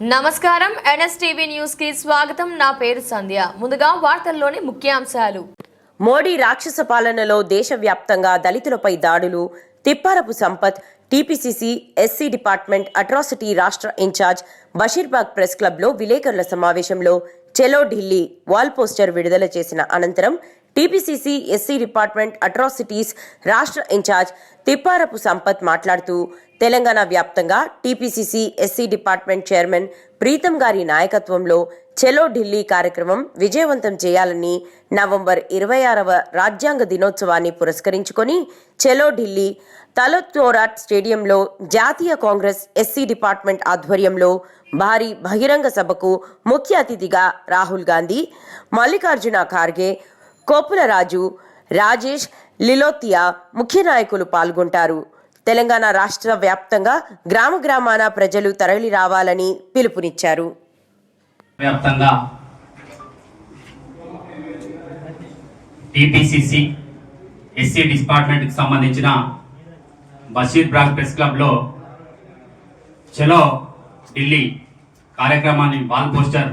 నమస్కారం. ఎన్ఎస్టీవీ న్యూస్కి స్వాగతం. నా పేరు సంధ్య. ముందుగా వార్తల్లోని ముఖ్యాంశాలు. మోడీ రాక్షస పాలనలో దేశవ్యాప్తంగా దళితులపై దాడులు Thipparapu Sampath TPCC SC department atrocity రాష్ట్ర ఇన్ఛార్జ్ బషీర్బాగ్ ప్రెస్ క్లబ్లో విలేకరుల సమావేశంలో చెలో ఢిల్లీ వాల్ పోస్టర్ విడుదల చేసిన అనంతరం టీపీసీసీ ఎస్సీ డిపార్ట్మెంట్ అట్రాసిటీస్ రాష్ట్ర ఇన్ఛార్జ్ తిప్పారపు సంపత్ మాట్లాడుతూ తెలంగాణ వ్యాప్తంగా TPCC SC department chairman Preetham గారి నాయకత్వంలో చెలో ఢిల్లీ కార్యక్రమం విజయవంతం చేయాలని నవంబర్ ఇరవై ఆరవ రాజ్యాంగ దినోత్సవాన్ని పురస్కరించుకొని చెలో ఢిల్లీ తలతోరాట్ స్టేడియంలో జాతీయ కాంగ్రెస్ ఎస్సీ డిపార్ట్మెంట్ ఆధ్వర్యంలో భారీ బహిరంగ సభకు ముఖ్య అతిథిగా రాహుల్ గాంధీ మల్లికార్జున ఖార్గే కోపులరాజు రాజేష్ లిలోతియా ముఖ్య నాయకులు పాల్గొంటారు. తెలంగాణ రాష్ట్ర వ్యాప్తంగా గ్రామ గ్రామాన ప్రజలు తరలి రావాలని పిలుపునిచ్చారు. వ్యాప్తంగా టీపీసీసీ ఎస్సీ డిపార్ట్మెంట్కి సంబంధించిన బషీర్ బ్రాగ్ ప్రెస్ క్లబ్లో చలో ఢిల్లీ కార్యక్రమాన్ని వాల్ పోస్టర్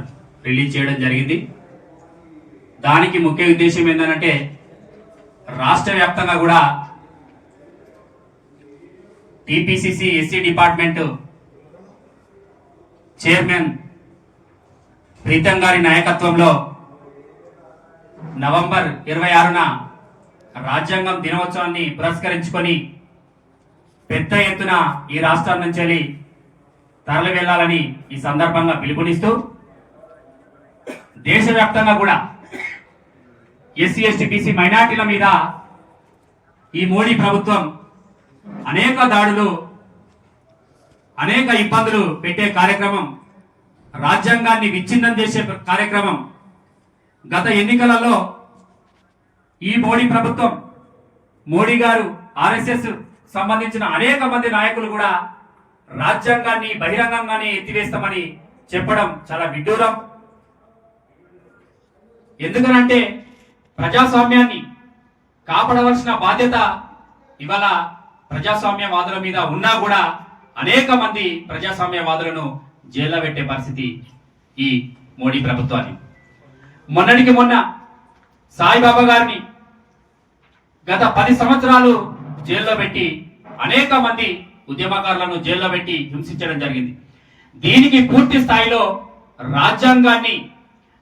రిలీజ్ చేయడం జరిగింది. దానికి ముఖ్య ఉద్దేశం ఏంటంటే రాష్ట్ర వ్యాప్తంగా కూడా TPCC SC department chairman Preetham గారి నాయకత్వంలో నవంబర్ ఇరవై ఆరున రాజ్యాంగం దినోత్సవాన్ని పురస్కరించుకొని పెద్ద ఎత్తున ఈ రాష్ట్రం నుంచి వెళ్ళి తరలి వెళ్ళాలని ఈ సందర్భంగా పిలుపునిస్తూ దేశవ్యాప్తంగా కూడా ఎస్సీ ఎస్టీ బీసీ మైనార్టీల మీద ఈ మోడీ ప్రభుత్వం అనేక దాడులు అనేక ఇబ్బందులు పెట్టే కార్యక్రమం రాజ్యాంగాన్ని విచ్ఛిన్నం చేసే కార్యక్రమం. గత ఎన్నికలలో ఈ మోడీ ప్రభుత్వం మోడీ గారు ఆర్ఎస్ఎస్ సంబంధించిన అనేక మంది నాయకులు కూడా రాజ్యాంగాన్ని బహిరంగంగానే ఎత్తివేస్తామని చెప్పడం చాలా విడ్డూరం. ఎందుకనంటే ప్రజాస్వామ్యాన్ని కాపాడవలసిన బాధ్యత ఇవాళ ప్రజాస్వామ్యవాదుల మీద ఉన్నా కూడా అనేక మంది ప్రజాస్వామ్యవాదులను జైల్లో పెట్టే పరిస్థితి ఈ మోడీ ప్రభుత్వాన్ని మొన్నటికి మొన్న సాయిబాబా గారిని గత పది సంవత్సరాలు జైల్లో పెట్టి అనేక మంది ఉద్యమకారులను జైల్లో పెట్టి హింసించడం జరిగింది. దీనికి పూర్తి స్థాయిలో రాజ్యాంగాన్ని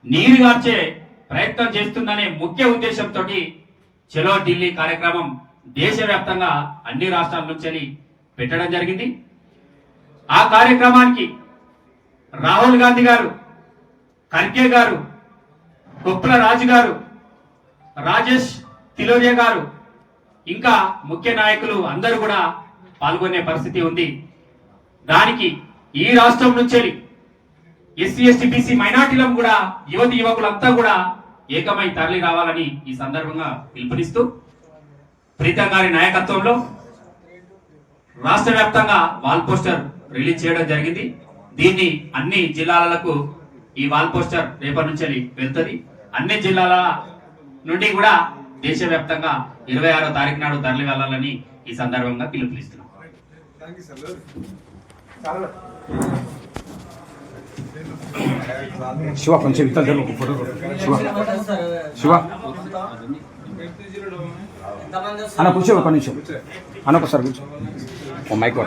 నీరుగార్చే ప్రయత్నం చేస్తుందనే ముఖ్య ఉద్దేశంతో చలో ఢిల్లీ కార్యక్రమం దేశవ్యాప్తంగా అన్ని రాష్ట్రాల నుంచి పెట్టడం జరిగింది. ఆ కార్యక్రమానికి రాహుల్ గాంధీ గారు ఖర్గే గారు కుప్ల రాజు గారు రాజేష్ తిలోరియా గారు ఇంకా ముఖ్య నాయకులు అందరూ కూడా పాల్గొనే పరిస్థితి ఉంది. దానికి ఈ రాష్ట్రం నుంచి ఎస్సీ ఎస్టీ బీసీ మైనార్టీలను కూడా యువతి యువకులంతా కూడా ఏకమై తరలి రావాలని ఈ సందర్భంగా పిలుపునిస్తూ ప్రీతం గారి నాయకత్వంలో రాష్ట్ర వ్యాప్తంగా వాల్ పోస్టర్ రిలీజ్ చేయడం జరిగింది. దీన్ని అన్ని జిల్లాలకు ఈ వాల్ పోస్టర్ రేపటి నుంచి వెళ్తుంది. అన్ని జిల్లాల నుండి కూడా దేశవ్యాప్తంగా ఇరవై ఆరో తారీఖు నాడు తరలి వెళ్ళాలని ఈ సందర్భంగా పిలుపునిస్తున్నాం. శివ కొంచెం ఇతర జరుగు ఒక ఫోటో శివ. శివ. అన్న కూర్చో ఒక నిమిషం. అన్న ఒకసారి కూర్చో. ఓ మైక్